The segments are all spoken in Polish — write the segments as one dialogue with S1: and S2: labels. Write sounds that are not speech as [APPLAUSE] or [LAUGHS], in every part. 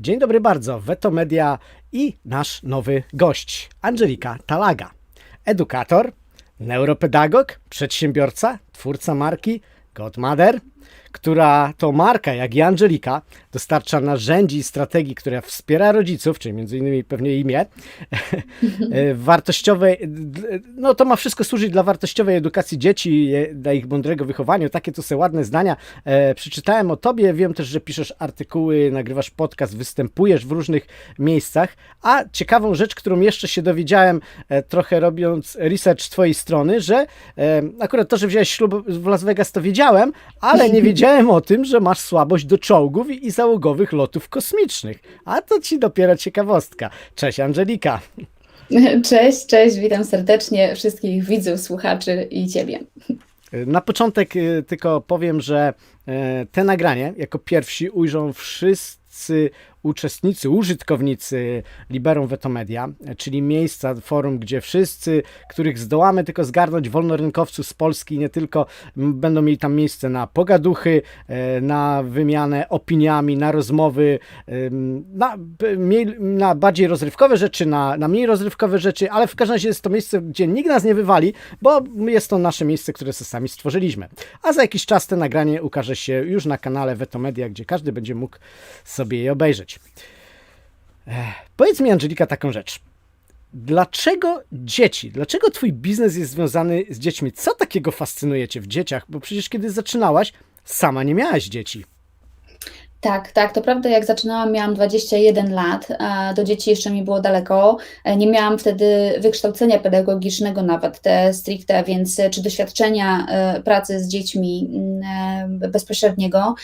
S1: Dzień dobry bardzo, Veto Media i nasz nowy gość, Angelika Talaga. Edukator, neuropedagog, przedsiębiorca, twórca marki Godmother, która to marka, jak i Angelika, dostarcza narzędzi i strategii, która wspiera rodziców, czyli między innymi pewnie imię, [LAUGHS] wartościowej, no to ma wszystko służyć dla wartościowej edukacji dzieci, dla ich mądrego wychowaniu. Takie to są ładne zdania. E, przeczytałem o tobie, wiem też, że piszesz artykuły, nagrywasz podcast, występujesz w różnych miejscach, a ciekawą rzecz, którą jeszcze się dowiedziałem, e, trochę robiąc research twojej strony, że e, akurat to, że wziąłeś ślub w Las Vegas, to wiedziałem, ale nie wiedziałem [LAUGHS] o tym, że masz słabość do czołgów i, i załogowych lotów kosmicznych. A to ci dopiero ciekawostka. Cześć Angelika. [LAUGHS]
S2: Cześć, cześć, witam serdecznie wszystkich widzów, słuchaczy i Ciebie.
S1: Na początek y, tylko powiem, że e, te nagranie jako pierwsi ujrzą wszyscy uczestnicy, użytkownicy Liberum Veto Media, e, czyli miejsca, forum, gdzie wszyscy, których zdołamy tylko zgarnąć wolnorynkowców z Polski, nie tylko, będą mieli tam miejsce na pogaduchy, e, na wymianę opiniami, na rozmowy, na, na bardziej rozrywkowe rzeczy, na, na mniej rozrywkowe rzeczy, ale w każdym razie jest to miejsce, gdzie nikt nas nie wywali, bo jest to nasze miejsce, które sobie sami stworzyliśmy. A za jakiś czas to nagranie ukaże się już na kanale Veto Media, gdzie każdy będzie mógł sobie je obejrzeć. Ech, Powiedz mi, Angelika, taką rzecz. Dlaczego dzieci? Dlaczego twój biznes jest związany z dziećmi? Co takiego fascynuje cię w dzieciach? Bo przecież kiedy zaczynałaś, sama nie miałaś dzieci.
S2: Tak, tak, to prawda, jak zaczynałam, miałam 21 lat, do dzieci jeszcze mi było daleko. E, Nie miałam wtedy wykształcenia pedagogicznego nawet te stricte, więc e, czy doświadczenia e, pracy z dziećmi mm, bezpośredniego.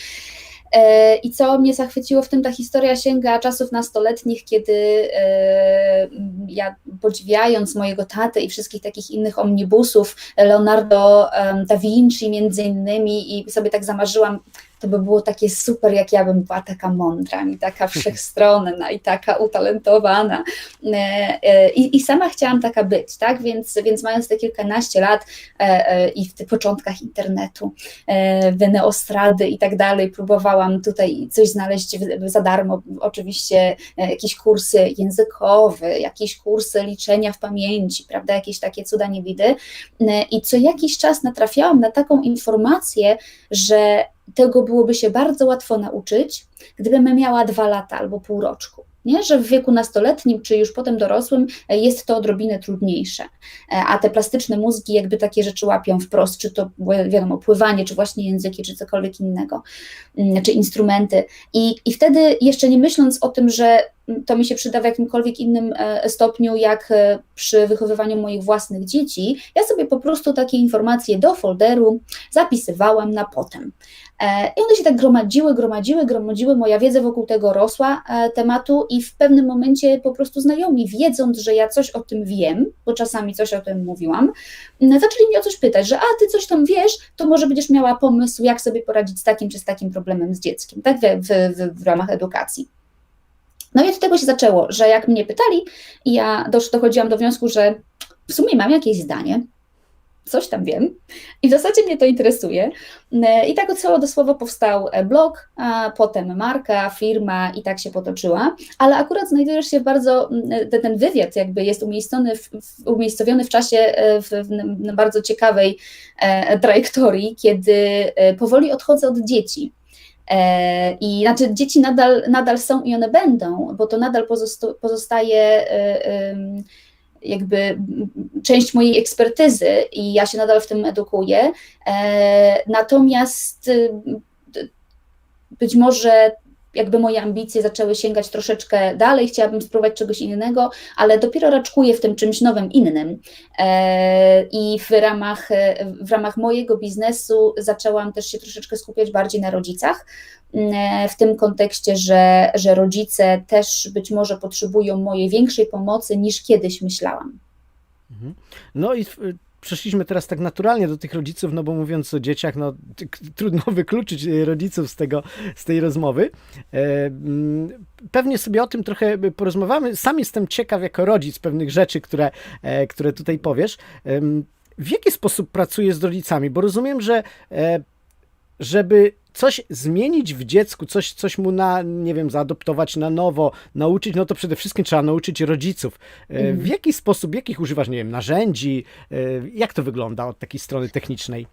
S2: E, I co mnie zachwyciło w tym, ta historia sięga czasów nastoletnich, kiedy e, ja podziwiając mojego tatę i wszystkich takich innych omnibusów, Leonardo da Vinci między innymi i sobie tak zamarzyłam, to by było takie super, jak ja bym była taka mądra i taka wszechstronna i taka utalentowana. E, e, I, I sama chciałam taka być, tak? Więc, więc mając te kilkanaście lat e, i w tych początkach internetu, Weneostrady i tak dalej, próbowałam tutaj coś znaleźć za darmo, oczywiście jakieś kursy językowe, jakieś kursy liczenia w pamięci, prawda, jakieś takie cuda niewidy. I co jakiś czas natrafiałam na taką informację, że tego byłoby się bardzo łatwo nauczyć, gdybym miała dwa lata albo pół roczku. Nie? Że w wieku nastoletnim, czy już potem dorosłym, e, jest to odrobinę trudniejsze. E, A te plastyczne mózgi jakby takie rzeczy łapią wprost, czy to wi- wiadomo, pływanie, czy właśnie języki, czy cokolwiek innego, mm, czy instrumenty. I, I wtedy jeszcze nie myśląc o tym, że mm, to mi się przyda w jakimkolwiek innym e, stopniu, jak przy wychowywaniu moich własnych dzieci, ja sobie po prostu takie informacje do folderu zapisywałam na potem. E, I one się tak gromadziły, gromadziły, gromadziły, moja wiedza wokół tego rosła e, tematu i w pewnym momencie po prostu znajomi, wiedząc, że ja coś o tym wiem, bo czasami coś o tym mówiłam, zaczęli mnie o coś pytać, że a ty coś tam wiesz, to może będziesz miała pomysł, jak sobie poradzić z takim czy z takim problemem z dzieckiem, tak, w, w, w, ramach edukacji. No i od tego się zaczęło, że jak mnie pytali, ja dochodziłam do wniosku, że w sumie mam jakieś zdanie, coś tam wiem i w zasadzie mnie to interesuje. E, I tak od słowa do słowa powstał e, blog, potem marka, firma i tak się potoczyła, ale akurat znajdujesz się w bardzo, mm, ten, wywiad jakby jest umiejscowiony w, umiejscowiony w czasie e, w, bardzo ciekawej e, trajektorii, kiedy e, powoli odchodzę od dzieci. E, I znaczy dzieci nadal, nadal są i one będą, bo to nadal pozosta- pozostaje e, jakby część mojej ekspertyzy i ja się nadal w tym edukuję. E, Natomiast y, być może jakby moje ambicje zaczęły sięgać troszeczkę dalej, chciałabym spróbować czegoś innego, ale dopiero raczkuję w tym czymś nowym, innym. E, I w ramach, w ramach mojego biznesu zaczęłam też się troszeczkę skupiać bardziej na rodzicach, e, w tym kontekście, że, że rodzice też być może potrzebują mojej większej pomocy niż kiedyś myślałam.
S1: Mhm. No i przeszliśmy teraz tak naturalnie do tych rodziców, no bo mówiąc o dzieciach, no trudno [LAUGHS] wykluczyć y, rodziców z tego, z tej rozmowy. E, mm, Pewnie sobie o tym trochę porozmawiamy. Sam jestem ciekaw jako rodzic pewnych rzeczy, które, e, które tutaj powiesz. W jaki sposób pracujesz z rodzicami? Bo rozumiem, że e, żeby coś zmienić w dziecku, coś, coś mu na, nie wiem, zaadoptować na nowo, nauczyć, no to przede wszystkim trzeba nauczyć rodziców. E, W jaki sposób, jakich używasz, nie wiem, narzędzi? E, Jak to wygląda od takiej strony technicznej?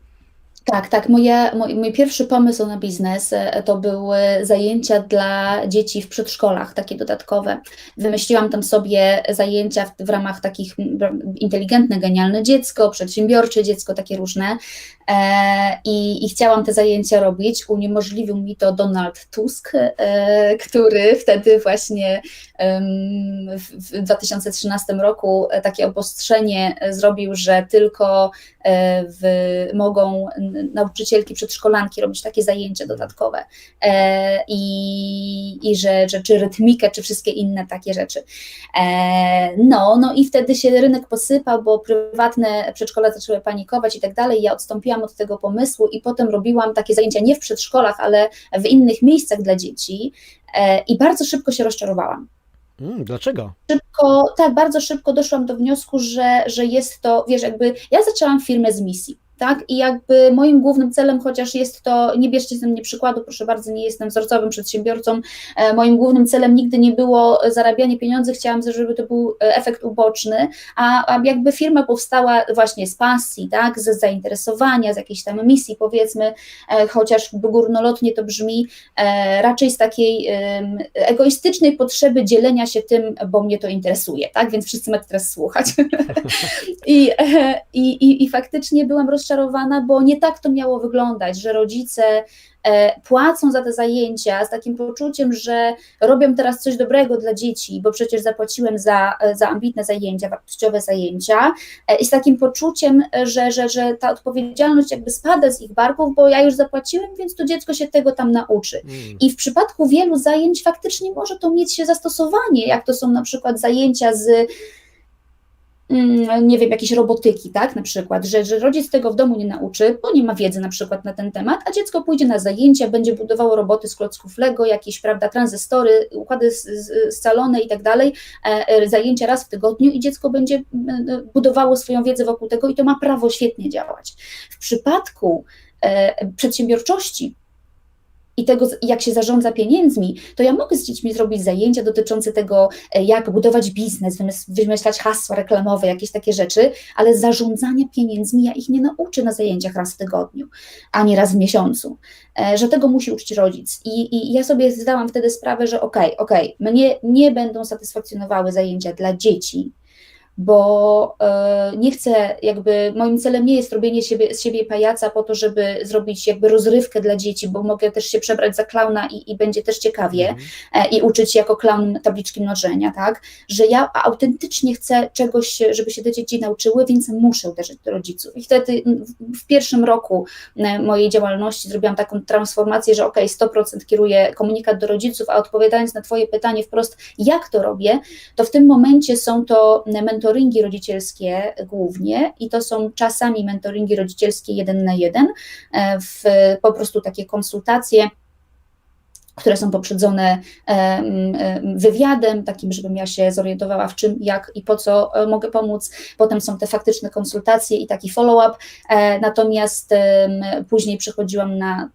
S2: Tak, tak. Moje, mój, mój pierwszy pomysł na biznes e, to były zajęcia dla dzieci w przedszkolach, takie dodatkowe. Wymyśliłam tam sobie zajęcia w, w ramach takich inteligentne, genialne dziecko, przedsiębiorcze dziecko, takie różne. E, i, I chciałam te zajęcia robić. Uniemożliwił mi to Donald Tusk, e, który wtedy właśnie em, w, w 2013 roku takie obostrzenie zrobił, że tylko e, w, mogą nauczycielki, przedszkolanki robić takie zajęcia dodatkowe e, i, i że, że czy rytmikę, czy wszystkie inne takie rzeczy. E, no, no i wtedy się rynek posypał, bo prywatne przedszkola zaczęły panikować i tak dalej. Ja odstąpiłam od tego pomysłu i potem robiłam takie zajęcia nie w przedszkolach, ale w innych miejscach dla dzieci e, i bardzo szybko się rozczarowałam
S1: Mm, dlaczego?
S2: szybko, tak, bardzo szybko doszłam do wniosku, że, że jest to, wiesz, jakby ja zaczęłam firmę z misji. Tak, i jakby moim głównym celem, chociaż jest to, nie bierzcie ze mnie przykładu, proszę bardzo, nie jestem wzorcowym przedsiębiorcą, e, moim głównym celem nigdy nie było zarabianie pieniędzy, chciałam, żeby to był e, efekt uboczny, a, a jakby firma powstała właśnie z pasji, tak, z zainteresowania, z jakiejś tam misji, powiedzmy, e, chociaż górnolotnie to brzmi, raczej z takiej egoistycznej potrzeby dzielenia się tym, bo mnie to interesuje, tak? Więc wszyscy macie teraz słuchać. [LAUGHS] I, i, i, I faktycznie byłam rozczarowana, bo nie tak to miało wyglądać, że rodzice e, płacą za te zajęcia z takim poczuciem, że robią teraz coś dobrego dla dzieci, bo przecież zapłaciłem za, za ambitne zajęcia, wartościowe zajęcia, e, i z takim poczuciem, że, że, że ta odpowiedzialność jakby spada z ich barków, bo ja już zapłaciłem, więc to dziecko się tego tam nauczy.
S1: Mm.
S2: I w przypadku wielu zajęć faktycznie może to mieć się zastosowanie, jak to są na przykład zajęcia z, nie wiem, jakiejś robotyki, tak, na przykład, że, że rodzic tego w domu nie nauczy, bo nie ma wiedzy na przykład na ten temat, a dziecko pójdzie na zajęcia, będzie budowało roboty z klocków Lego, jakieś, prawda, tranzystory, układy scalone i tak dalej, e, e, zajęcia raz w tygodniu i dziecko będzie e, budowało swoją wiedzę wokół tego i to ma prawo świetnie działać. W przypadku przedsiębiorczości i tego, jak się zarządza pieniędzmi, to ja mogę z dziećmi zrobić zajęcia dotyczące tego, e, jak budować biznes, wymyślać hasła reklamowe, jakieś takie rzeczy, ale zarządzania pieniędzmi ja ich nie nauczę na zajęciach raz w tygodniu, ani raz w miesiącu, e, że tego musi uczyć rodzic. I, i ja sobie zdałam wtedy sprawę, że okej, okej, mnie nie będą satysfakcjonowały zajęcia dla dzieci, bo e, nie chcę, jakby moim celem nie jest robienie siebie, z siebie pajaca po to, żeby zrobić jakby rozrywkę dla dzieci, bo mogę też się przebrać za klauna i, i będzie też ciekawie e, i uczyć się jako klaun tabliczki mnożenia, tak, że ja autentycznie chcę czegoś, żeby się te dzieci nauczyły, więc muszę uderzyć do rodziców. I wtedy mm, w- pierwszym roku mojej działalności zrobiłam taką transformację, że ok, 100% kieruję komunikat do rodziców, a odpowiadając na Twoje pytanie wprost, jak to robię, to w tym momencie są to mentoringi rodzicielskie głównie i to są czasami mentoringi rodzicielskie jeden na jeden, e, w, po prostu takie konsultacje które są poprzedzone em, em, wywiadem, takim, żebym ja się zorientowała w czym, jak i po co e, mogę pomóc. Potem są te faktyczne konsultacje i taki follow-up. E, Natomiast później przechodziłam na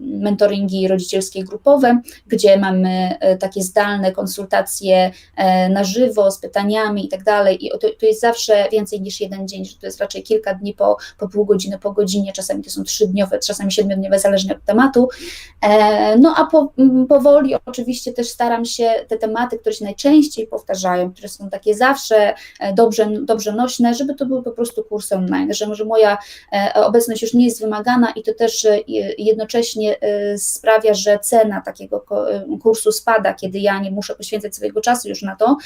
S2: mentoringi rodzicielskie grupowe, gdzie mamy e, takie zdalne konsultacje na żywo z pytaniami i tak dalej. I to, to jest zawsze więcej niż jeden dzień, że to jest raczej kilka dni po, po pół godziny, po godzinie, czasami to są trzydniowe, czasami siedmiodniowe, zależnie od tematu. No a po, powoli oczywiście też staram się te tematy, które się najczęściej powtarzają, które są takie zawsze e, dobrze, dobrze nośne, żeby to były po prostu kursy online, że może moja e, obecność już nie jest wymagana i to też e, jednocześnie sprawia, że cena takiego kursu spada, kiedy ja nie muszę poświęcać swojego czasu już na to,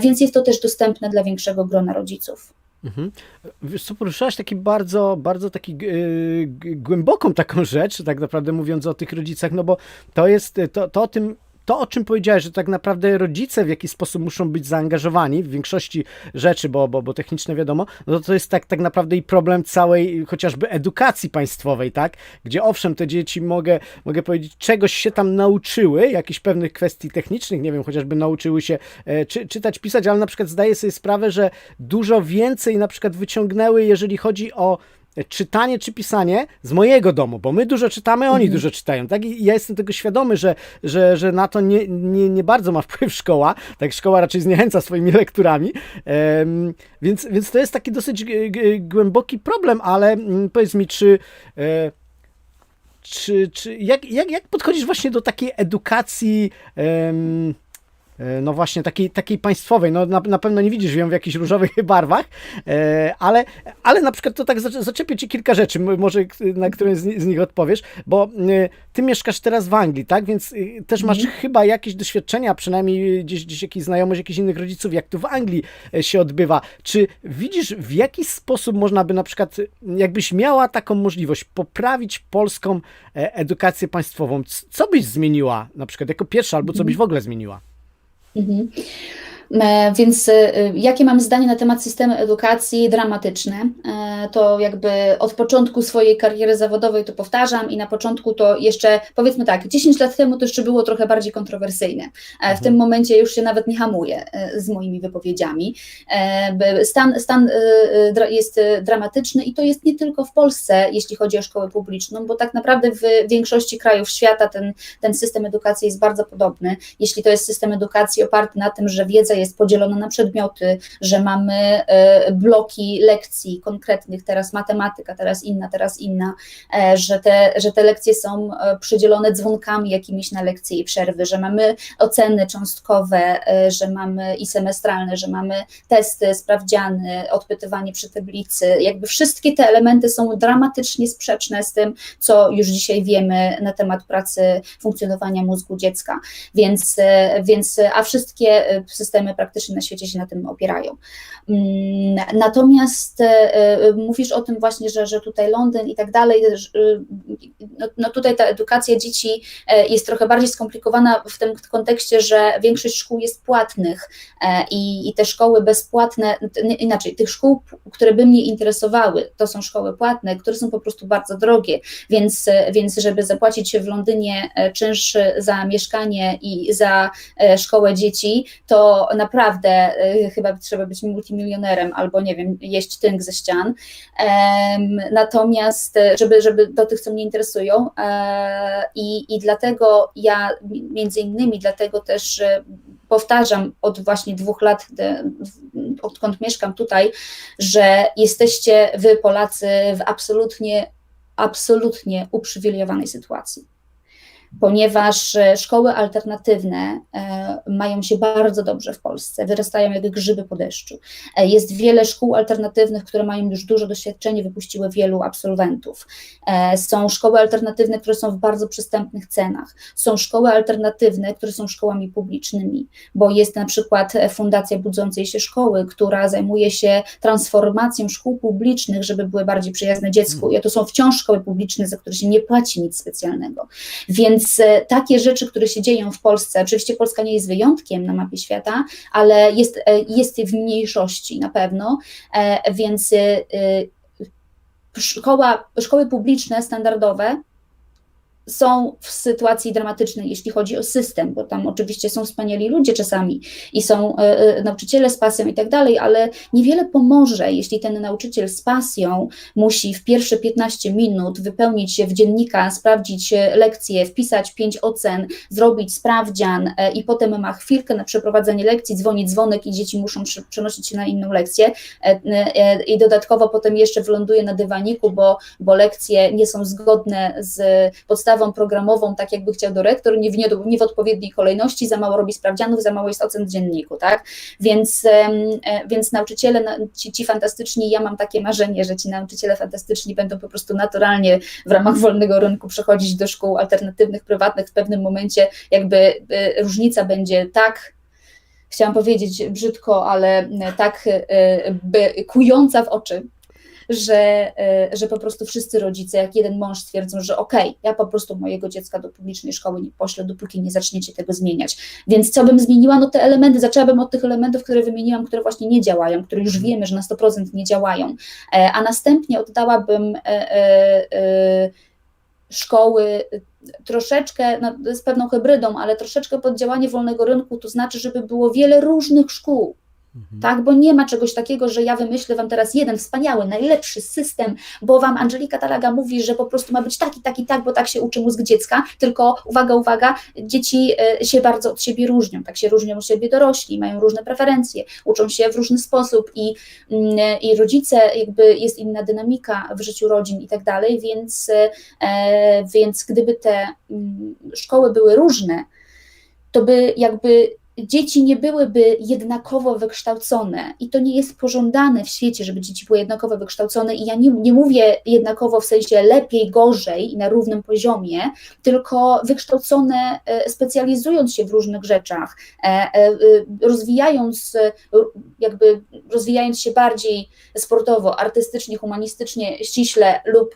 S2: więc jest to też dostępne dla większego grona rodziców.
S1: Mhm. Wiesz co, poruszałaś taki bardzo, bardzo taki yy, głęboką taką rzecz, tak naprawdę mówiąc o tych rodzicach, no bo to jest, to, to o tym, to o czym powiedziałeś, że tak naprawdę rodzice w jakiś sposób muszą być zaangażowani w większości rzeczy, bo, bo, bo techniczne wiadomo, no to jest tak, tak naprawdę i problem całej chociażby edukacji państwowej, tak? Gdzie owszem, te dzieci mogę, mogę powiedzieć, czegoś się tam nauczyły, jakichś pewnych kwestii technicznych, nie wiem, chociażby nauczyły się e, czy, czytać, pisać, ale na przykład zdaję sobie sprawę, że dużo więcej na przykład wyciągnęły, jeżeli chodzi o czytanie czy pisanie z mojego domu, bo my dużo czytamy, oni
S2: Mhm.
S1: dużo czytają, tak? I ja jestem tego świadomy, że, że, że na to nie, nie, nie bardzo ma wpływ szkoła, tak szkoła raczej zniechęca swoimi lekturami, więc, więc to jest taki dosyć głęboki problem, ale mm, powiedz mi, czy... E, czy, czy jak, jak, jak podchodzisz właśnie do takiej edukacji, em, no właśnie takiej, takiej państwowej? No na, na pewno nie widzisz ją w jakichś różowych [LAUGHS] barwach, e, ale, ale na przykład to tak zacze- zaczepię ci kilka rzeczy, może na które z, z nich odpowiesz, bo e, ty mieszkasz teraz w Anglii, tak? Więc e, też masz chyba jakieś doświadczenia, przynajmniej gdzieś, gdzieś jakiś znajomość jakichś innych rodziców, jak to w Anglii e, się odbywa. Czy widzisz, w jaki sposób można by na przykład, jakbyś miała taką możliwość, poprawić polską e, edukację państwową? Co byś zmieniła na przykład jako pierwsza, albo co byś w ogóle zmieniła?
S2: Mhm. E, Więc e, jakie mam zdanie na temat systemu edukacji? Dramatyczne. E, To jakby od początku swojej kariery zawodowej to powtarzam i na początku to jeszcze, powiedzmy tak, 10 lat temu to jeszcze było trochę bardziej kontrowersyjne. W tym momencie już się nawet nie hamuję z moimi wypowiedziami. Stan, stan jest dramatyczny i to jest nie tylko w Polsce, jeśli chodzi o szkołę publiczną, bo tak naprawdę w większości krajów świata ten, ten system edukacji jest bardzo podobny. Jeśli to jest system edukacji oparty na tym, że wiedza jest podzielona na przedmioty, że mamy e, bloki lekcji konkretnych, teraz matematyka, teraz inna, teraz inna, e, że te, że te lekcje są e, przydzielone dzwonkami jakimiś na lekcje i przerwy, że mamy oceny cząstkowe, że mamy i semestralne, że mamy testy, sprawdziany, odpytywanie przy tablicy. Jakby wszystkie te elementy są dramatycznie sprzeczne z tym, co już dzisiaj wiemy na temat pracy, funkcjonowania mózgu dziecka. Więc, więc a wszystkie e, systemy praktycznie na świecie się na tym opierają. Mm, Natomiast e, e, mówisz o tym właśnie, że, że tutaj Londyn i tak dalej, e, no, no tutaj ta edukacja dzieci jest trochę bardziej skomplikowana w tym kontekście, że większość szkół jest płatnych i, i te szkoły bezpłatne, inaczej, tych szkół, które by mnie interesowały, to są szkoły płatne, które są po prostu bardzo drogie, więc, więc żeby zapłacić w Londynie czynsz za mieszkanie i za szkołę dzieci, to naprawdę e, chyba trzeba być multimilionerem albo nie wiem, jeść tynk ze ścian. Natomiast, e, żeby, żeby do tych, co mnie interesują, e, i, i dlatego ja, mi- między innymi, dlatego też e, powtarzam od właśnie dwóch lat, odkąd mieszkam tutaj, że jesteście wy, Polacy, w absolutnie, absolutnie uprzywilejowanej sytuacji ponieważ e, szkoły alternatywne e, mają się bardzo dobrze w Polsce, wyrastają jak grzyby po deszczu. E, Jest wiele szkół alternatywnych, które mają już dużo doświadczenia, wypuściły wielu absolwentów. Są szkoły alternatywne, które są w bardzo przystępnych cenach. Są szkoły alternatywne, które są szkołami publicznymi, bo jest na przykład Fundacja Budzącej się Szkoły, która zajmuje się transformacją szkół publicznych, żeby były bardziej przyjazne dziecku. I to są wciąż szkoły publiczne, za które się nie płaci nic specjalnego. Więc e, takie rzeczy, które się dzieją w Polsce, oczywiście Polska nie jest wyjątkiem na mapie świata, ale jest, e, jest w mniejszości na pewno, e, więc szkoła, szkoły publiczne, standardowe są w sytuacji dramatycznej, jeśli chodzi o system, bo tam oczywiście są wspaniali ludzie czasami i są e, e, nauczyciele z pasją i tak dalej, ale niewiele pomoże, jeśli ten nauczyciel z pasją musi w pierwsze 15 minut wypełnić się w dziennika, sprawdzić e, lekcję, wpisać pięć ocen, zrobić sprawdzian i potem ma chwilkę na przeprowadzenie lekcji, dzwoni dzwonek i dzieci muszą prze- przenosić się na inną lekcję i dodatkowo potem jeszcze wyląduje na dywaniku, bo, bo lekcje nie są zgodne z podstawą programową, tak jakby chciał dyrektor, nie w, nie, nie w odpowiedniej kolejności, za mało robi sprawdzianów, za mało jest ocen w dzienniku, tak? Więc, e, więc nauczyciele, na- ci, ci fantastyczni, ja mam takie marzenie, że ci nauczyciele fantastyczni będą po prostu naturalnie w ramach wolnego rynku przechodzić do szkół alternatywnych, prywatnych, w pewnym momencie jakby e, różnica będzie tak chciałam powiedzieć brzydko, ale e, tak kująca w oczy, że, e, że po prostu wszyscy rodzice, jak jeden mąż stwierdzą, że okej, ja po prostu mojego dziecka do publicznej szkoły nie poślę, dopóki nie zaczniecie tego zmieniać. Więc co bym zmieniła? No te elementy, zaczęłabym od tych elementów, które wymieniłam, które właśnie nie działają, które już wiemy, że na 100% nie działają, E, a następnie oddałabym e, szkoły troszeczkę no, z pewną hybrydą, ale troszeczkę pod działanie wolnego rynku, to znaczy, żeby było wiele różnych szkół, Tak, bo nie ma czegoś takiego, że ja wymyślę wam teraz jeden wspaniały, najlepszy system, bo wam Angelika Talaga mówi, że po prostu ma być taki, taki, tak, bo tak się uczy mózg dziecka, tylko uwaga, uwaga, dzieci e, się bardzo od siebie różnią, tak się różnią od siebie dorośli, mają różne preferencje, uczą się w różny sposób i, mm, i rodzice, jakby jest inna dynamika w życiu rodzin i tak dalej, więc, e, więc gdyby te mm, szkoły były różne, to by jakby dzieci nie byłyby jednakowo wykształcone i to nie jest pożądane w świecie, żeby dzieci były jednakowo wykształcone i ja nie, nie mówię jednakowo w sensie lepiej, gorzej i na równym poziomie, tylko wykształcone e, specjalizując się w różnych rzeczach, e, e, rozwijając jakby rozwijając się bardziej sportowo, artystycznie, humanistycznie, ściśle lub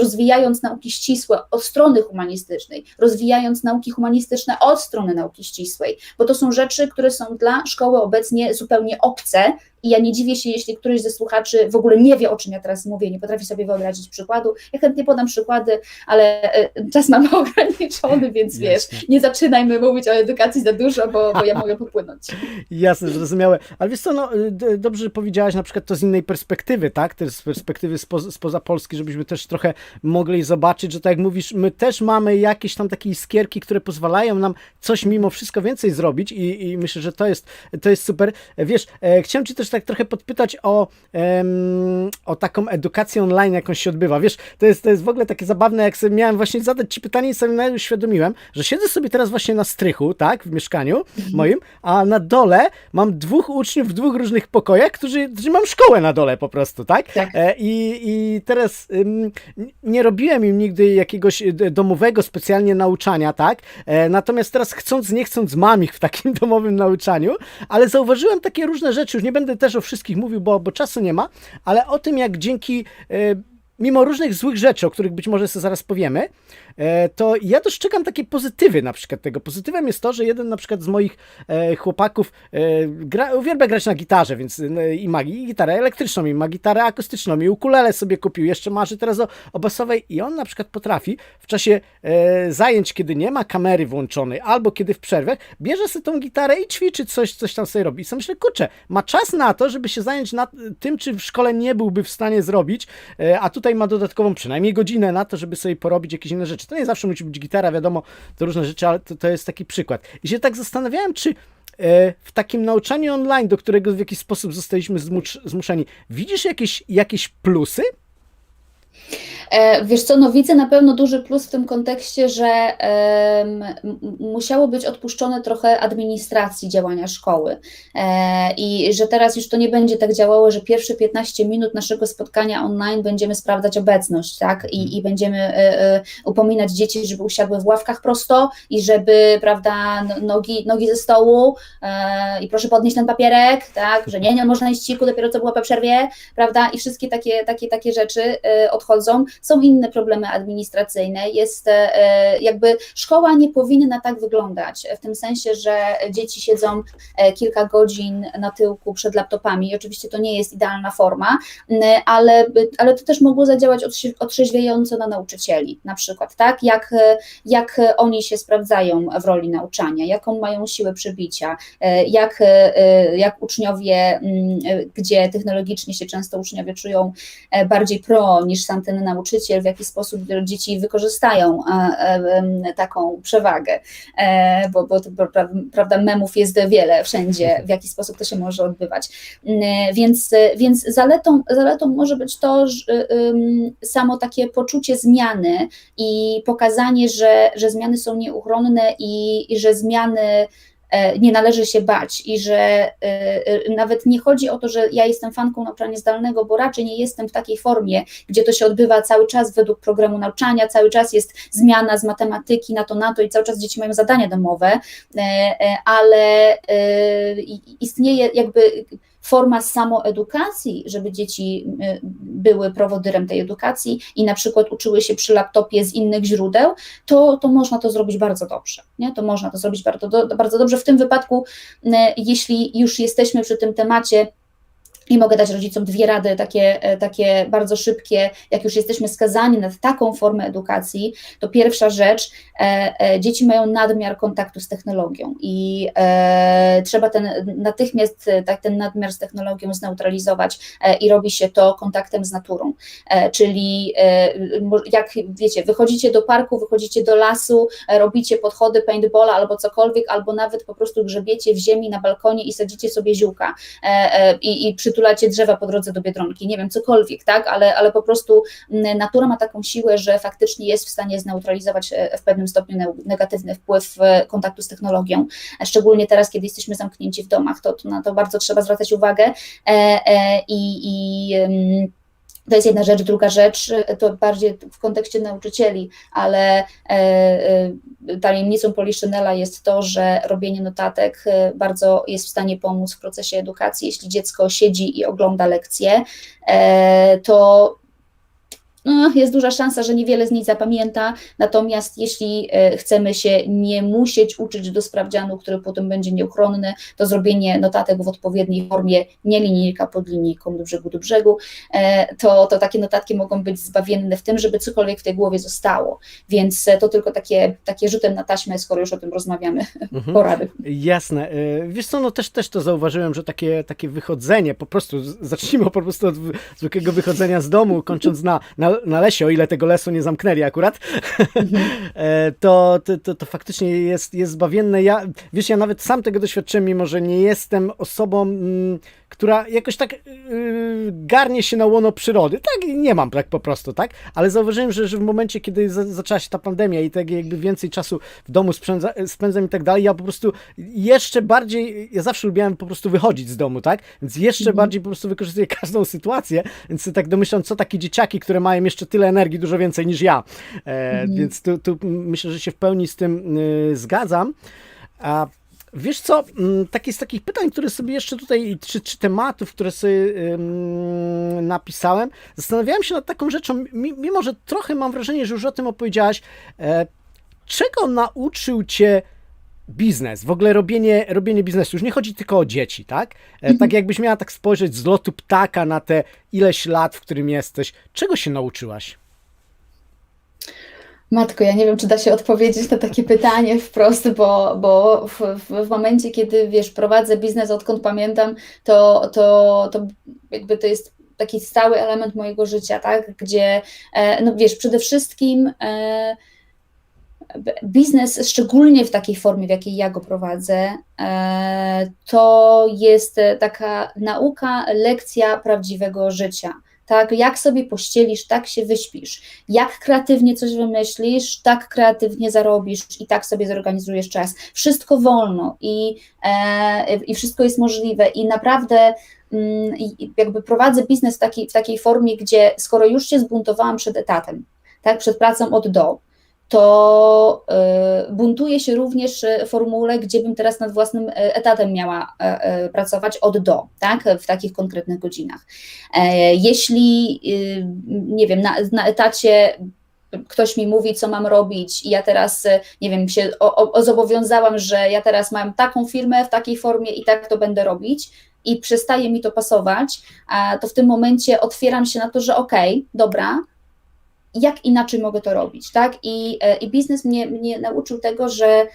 S2: rozwijając nauki ścisłe od strony humanistycznej, rozwijając nauki humanistyczne od strony nauki ścisłej, bo to są rzeczy, które są dla szkoły obecnie zupełnie obce i ja nie dziwię się, jeśli któryś ze słuchaczy w ogóle nie wie, o czym ja teraz mówię, nie potrafi sobie wyobrazić przykładu. Ja chętnie podam przykłady, ale e, czas mamy [LAUGHS] ograniczony, więc wiesz, nie zaczynajmy mówić o edukacji za dużo, bo, bo ja mogę popłynąć. [LAUGHS]
S1: Jasne, zrozumiałe. Ale wiesz co, no, dobrze powiedziałaś na przykład to z innej perspektywy, tak? Też z perspektywy spo, spoza Polski, żebyśmy też trochę mogli zobaczyć, że tak jak mówisz, my też mamy jakieś tam takie iskierki, które pozwalają nam coś mimo wszystko więcej zrobić i, i myślę, że to jest, to jest super. Wiesz, e, chciałem Ci też tak trochę podpytać o, um, o taką edukację online, jaką się odbywa. Wiesz, to jest, to jest w ogóle takie zabawne, jak sobie miałem właśnie zadać Ci pytanie i sobie uświadomiłem, że siedzę sobie teraz właśnie na strychu, tak, w mieszkaniu mhm. moim, a na dole mam dwóch uczniów w dwóch różnych pokojach, którzy, którzy mam szkołę na dole po prostu, tak?
S2: tak.
S1: E, I, I teraz um, nie robiłem im nigdy jakiegoś e, domowego specjalnie nauczania, tak? E, natomiast teraz chcąc, nie chcąc mam ich w takim [LAUGHS] domowym nauczaniu, ale zauważyłem takie różne rzeczy, już nie będę też o wszystkich mówił, bo, bo czasu nie ma, ale o tym, jak dzięki, e, mimo różnych złych rzeczy, o których być może sobie zaraz powiemy, to ja dostrzegam takie pozytywy na przykład tego. Pozytywem jest to, że jeden na przykład z moich e, chłopaków e, gra, uwielbia grać na gitarze, więc i ma gitarę elektryczną, i ma gitarę akustyczną, i ukulele sobie kupił, jeszcze marzy teraz o, o basowej i on na przykład potrafi w czasie zajęć, kiedy nie ma kamery włączonej, albo kiedy w przerwę, bierze sobie tą gitarę i ćwiczy coś, coś tam sobie robi. I sobie myślę, kurczę, ma czas na to, żeby się zająć nad tym, czy w szkole nie byłby w stanie zrobić, a tutaj ma dodatkową przynajmniej godzinę na to, żeby sobie porobić jakieś inne rzeczy rzeczy. To nie zawsze musi być gitara, wiadomo, to różne rzeczy, ale to, to jest taki przykład. I się tak zastanawiałem, czy e, w takim nauczaniu online, do którego w jakiś sposób zostaliśmy zmuszeni, widzisz jakieś, jakieś plusy?
S2: E, wiesz co, no widzę na pewno duży plus w tym kontekście, że musiało być odpuszczone trochę administracji działania szkoły. E, i że teraz już to nie będzie tak działało, że pierwsze 15 minut naszego spotkania online będziemy sprawdzać obecność, tak, i, i będziemy e, upominać dzieci, żeby usiadły w ławkach prosto i żeby, prawda, nogi, nogi ze stołu i proszę podnieść ten papierek, tak, że nie, nie można iść ciku, dopiero co było po przerwie, prawda, i wszystkie takie, takie, takie rzeczy odchodzą są inne problemy administracyjne, jest e, jakby szkoła nie powinna tak wyglądać, w tym sensie, że dzieci siedzą e, kilka godzin na tyłku przed laptopami. Oczywiście to nie jest idealna forma, ale, ale to też mogło zadziałać otrzeźwiająco na nauczycieli, na przykład, tak, jak, jak oni się sprawdzają w roli nauczania, jaką mają siłę przebicia, e, jak, jak uczniowie, gdzie technologicznie się często uczniowie czują bardziej pro niż sam ten nauczyciel, nauczyciel, w jaki sposób dzieci wykorzystają taką przewagę, e, bo, bo prawda, memów jest wiele wszędzie, w jaki sposób to się może odbywać. Więc, więc zaletą, zaletą może być to że, samo takie poczucie zmiany i pokazanie, że, że zmiany są nieuchronne i, i że zmiany E, nie należy się bać i że e, e, nawet nie chodzi o to, że ja jestem fanką nauczania zdalnego, bo raczej nie jestem w takiej formie, gdzie to się odbywa cały czas według programu nauczania, cały czas jest zmiana z matematyki na to, na to i cały czas dzieci mają zadania domowe, ale istnieje jakby forma samoedukacji, żeby dzieci y, były prowodyrem tej edukacji i na przykład uczyły się przy laptopie z innych źródeł, to, to można to zrobić bardzo dobrze. Nie? To można to zrobić bardzo, bardzo dobrze. W tym wypadku, y, jeśli już jesteśmy przy tym temacie, I mogę dać rodzicom dwie rady, takie, e, takie bardzo szybkie, jak już jesteśmy skazani na taką formę edukacji, to pierwsza rzecz, e, e, dzieci mają nadmiar kontaktu z technologią. I e, trzeba ten natychmiast e, tak, ten nadmiar z technologią zneutralizować e, i robi się to kontaktem z naturą, czyli jak wiecie, wychodzicie do parku, wychodzicie do lasu, robicie podchody paintballa albo cokolwiek, albo nawet po prostu grzebiecie w ziemi na balkonie i sadzicie sobie ziółka. I, i przytulacie drzewa po drodze do Biedronki, nie wiem, cokolwiek, tak, ale, ale po prostu natura ma taką siłę, że faktycznie jest w stanie zneutralizować e, w pewnym stopniu negatywny wpływ e, kontaktu z technologią, szczególnie teraz, kiedy jesteśmy zamknięci w domach, to, to na to bardzo trzeba zwracać uwagę. E, i, i to jest jedna rzecz. Druga rzecz, e, to bardziej w kontekście nauczycieli, ale e, e, tajemnicą Poliszynela jest to, że robienie notatek e, bardzo jest w stanie pomóc w procesie edukacji. Jeśli dziecko siedzi i ogląda lekcje, e, to no, jest duża szansa, że niewiele z niej zapamięta, natomiast jeśli e, chcemy się nie musieć uczyć do sprawdzianu, który potem będzie nieuchronny, to zrobienie notatek w odpowiedniej formie, nie linijka pod linijką do brzegu do brzegu, e, to, to takie notatki mogą być zbawienne w tym, żeby cokolwiek w tej głowie zostało. Więc e, to tylko takie, takie rzutem na taśmę, skoro już o tym rozmawiamy, [LAUGHS]
S1: Mhm.
S2: porady.
S1: Jasne. Wiesz co, no też, też to zauważyłem, że takie, takie wychodzenie, po prostu, zacznijmy po prostu od zwykłego wychodzenia z domu, kończąc na, na, na lesie, o ile tego lesu nie zamknęli akurat, [LAUGHS] e, to, to, to, faktycznie jest, jest zbawienne. Ja, wiesz, ja nawet sam tego doświadczyłem, mimo że nie jestem osobą, mm, która jakoś tak y, garnie się na łono przyrody. Tak, nie mam tak po prostu, tak? Ale zauważyłem, że, że w momencie, kiedy za, zaczęła się ta pandemia i tak jakby więcej czasu w domu spędza, spędzam i tak dalej, ja po prostu jeszcze bardziej, ja zawsze lubiłem po prostu wychodzić z domu, tak? Więc jeszcze
S2: Mhm.
S1: bardziej po prostu wykorzystuję każdą sytuację, więc tak domyślam, co takie dzieciaki, które mają jeszcze tyle energii, dużo więcej niż ja. E,
S2: Mhm.
S1: Więc tu, tu myślę, że się w pełni z tym y, zgadzam. A Wiesz co, mm, takie z takich pytań, które sobie jeszcze tutaj, czy, czy tematów, które sobie ym, napisałem, zastanawiałem się nad taką rzeczą, mi- mimo że trochę mam wrażenie, że już o tym opowiedziałaś, e, czego nauczył cię biznes, w ogóle robienie, robienie biznesu, już nie chodzi tylko o dzieci, tak? E, tak jakbyś miała tak spojrzeć z lotu ptaka na te ileś lat, w którym jesteś, czego się nauczyłaś?
S2: Matko, ja nie wiem, czy da się odpowiedzieć na takie pytanie wprost, bo, bo w, w, w momencie, kiedy wiesz, prowadzę biznes, odkąd pamiętam, to, to, to jakby to jest taki stały element mojego życia, tak? Gdzie, e, no wiesz, przede wszystkim e, biznes, szczególnie w takiej formie, w jakiej ja go prowadzę, e, to jest taka nauka, lekcja prawdziwego życia. Tak, jak sobie pościelisz, tak się wyśpisz. Jak kreatywnie coś wymyślisz, tak kreatywnie zarobisz i tak sobie zorganizujesz czas. Wszystko wolno i, e, i wszystko jest możliwe. I naprawdę mm, jakby prowadzę biznes w takiej, w takiej formie, gdzie skoro już się zbuntowałam przed etatem, tak, przed pracą od do, to y, buntuję się również w formule, gdzie bym teraz nad własnym y, etatem miała e, e, pracować od do, tak, w takich konkretnych godzinach. E, Jeśli, y, nie wiem, na, na etacie ktoś mi mówi, co mam robić, i ja teraz, nie wiem, się o, o, zobowiązałam, że ja teraz mam taką firmę w takiej formie i tak to będę robić, i przestaje mi to pasować, to w tym momencie otwieram się na to, że okej, dobra, jak inaczej mogę to robić, tak? I, e, i biznes mnie, mnie nauczył tego, że,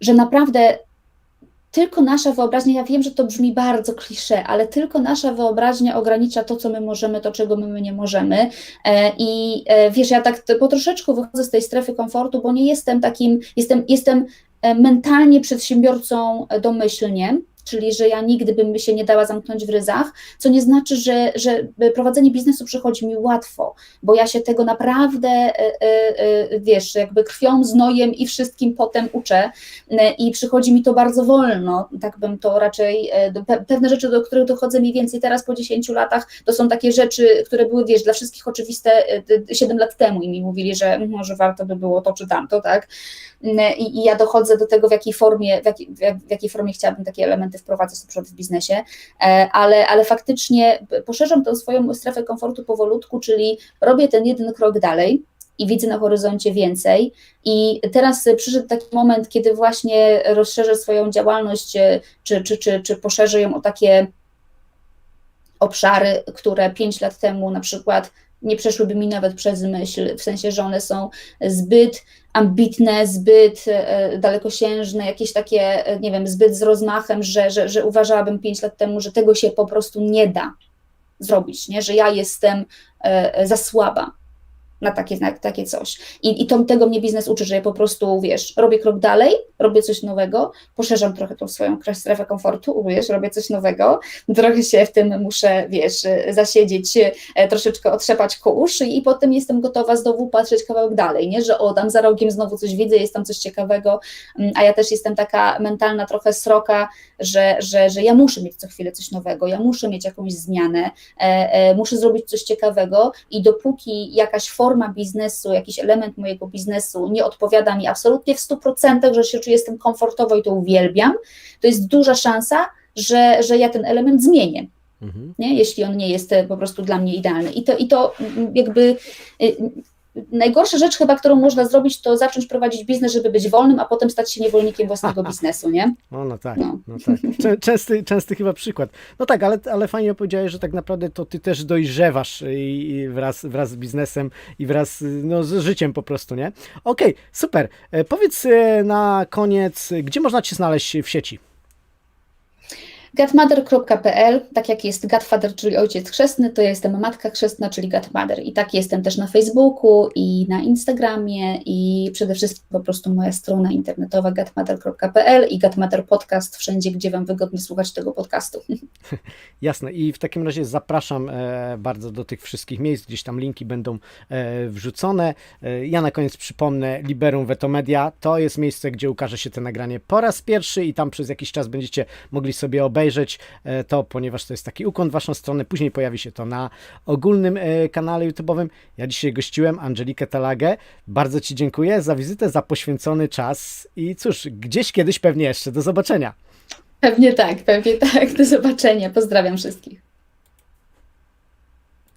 S2: że naprawdę tylko nasza wyobraźnia, ja wiem, że to brzmi bardzo klisze, ale tylko nasza wyobraźnia ogranicza to, co my możemy, to, czego my, nie możemy. E, I e, wiesz, ja tak po troszeczku wychodzę z tej strefy komfortu, bo nie jestem takim, jestem, jestem mentalnie przedsiębiorcą domyślnie, czyli że ja nigdy bym się nie dała zamknąć w ryzach, co nie znaczy, że, że prowadzenie biznesu przychodzi mi łatwo, bo ja się tego naprawdę, e, e, e, wiesz, jakby krwią, znojem i wszystkim potem uczę i przychodzi mi to bardzo wolno, tak bym to raczej, pewne rzeczy, do których dochodzę mniej więcej teraz po 10 latach, to są takie rzeczy, które były, wiesz, dla wszystkich oczywiste e, d- 7 lat temu i mi mówili, że może warto by było to czy tamto, tak, i, i ja dochodzę do tego, w jakiej formie, w w jakiej formie chciałabym takie elementy wprowadzać przykład w biznesie, E, ale, ale faktycznie poszerzam tą swoją strefę komfortu powolutku, czyli robię ten jeden krok dalej i widzę na horyzoncie więcej. I teraz przyszedł taki moment, kiedy właśnie rozszerzę swoją działalność, e, czy, czy, czy, czy poszerzę ją o takie obszary, które 5 lat temu na przykład nie przeszłyby mi nawet przez myśl, w sensie, że one są zbyt ambitne, zbyt e, dalekosiężne, jakieś takie, e, nie wiem, zbyt z rozmachem, że, że, że uważałabym 5 lat temu, że tego się po prostu nie da zrobić, nie? że ja jestem e, za słaba na takie, na takie coś. I, i to, tego mnie biznes uczy, że ja po prostu, wiesz, robię krok dalej, robię coś nowego, poszerzam trochę tą swoją strefę komfortu, wiesz, robię coś nowego, trochę się w tym muszę, wiesz, zasiedzieć, e, troszeczkę otrzepać ku uszy i potem jestem gotowa znowu patrzeć kawałek dalej, nie, że o, tam za rogiem znowu coś widzę, jest tam coś ciekawego, mm, a ja też jestem taka mentalna trochę sroka, że, że, że ja muszę mieć co chwilę coś nowego, ja muszę mieć jakąś zmianę, e, e, muszę zrobić coś ciekawego i dopóki jakaś forma biznesu, jakiś element mojego biznesu nie odpowiada mi absolutnie w 100%, że się czuję tym komfortowo i to uwielbiam, to jest duża szansa, że, że ja ten element zmienię.
S1: Mhm.
S2: Nie? Jeśli on nie jest e, po prostu dla mnie idealny. I to, i to jakby y, najgorsza rzecz chyba, którą można zrobić, to zacząć prowadzić biznes, żeby być wolnym, a potem stać się niewolnikiem własnego [LAUGHS] biznesu, nie?
S1: No, no tak,
S2: No.
S1: no. tak. Czę, częsty, częsty chyba przykład. No tak, ale, ale fajnie powiedziałeś, że tak naprawdę to ty też dojrzewasz i, i wraz, wraz z biznesem i wraz no, z życiem po prostu, nie? Okej, super. E, Powiedz e, na koniec, gdzie można cię znaleźć w sieci?
S2: Gatmother.pl, tak jak jest Godfather, czyli ojciec chrzestny, to jestem matka chrzestna, czyli Godmother. I tak jestem też na Facebooku i na Instagramie i przede wszystkim po prostu moja strona internetowa gatmother.pl i Gatmother Podcast, wszędzie, gdzie Wam wygodnie słuchać tego podcastu. [LAUGHS]
S1: Jasne. I w takim razie zapraszam e, bardzo do tych wszystkich miejsc, gdzieś tam linki będą e, wrzucone. E, ja na koniec przypomnę, Liberum Veto Media to jest miejsce, gdzie ukaże się to nagranie po raz pierwszy i tam przez jakiś czas będziecie mogli sobie obejrzeć e, to, ponieważ to jest taki ukłon w waszą stronę. Później pojawi się to na ogólnym e, kanale YouTube'owym. Ja dzisiaj gościłem Angelikę Talagę. Bardzo Ci dziękuję za wizytę, za poświęcony czas i cóż, gdzieś kiedyś pewnie jeszcze. Do zobaczenia.
S2: Pewnie tak, pewnie tak. Do zobaczenia. Pozdrawiam wszystkich.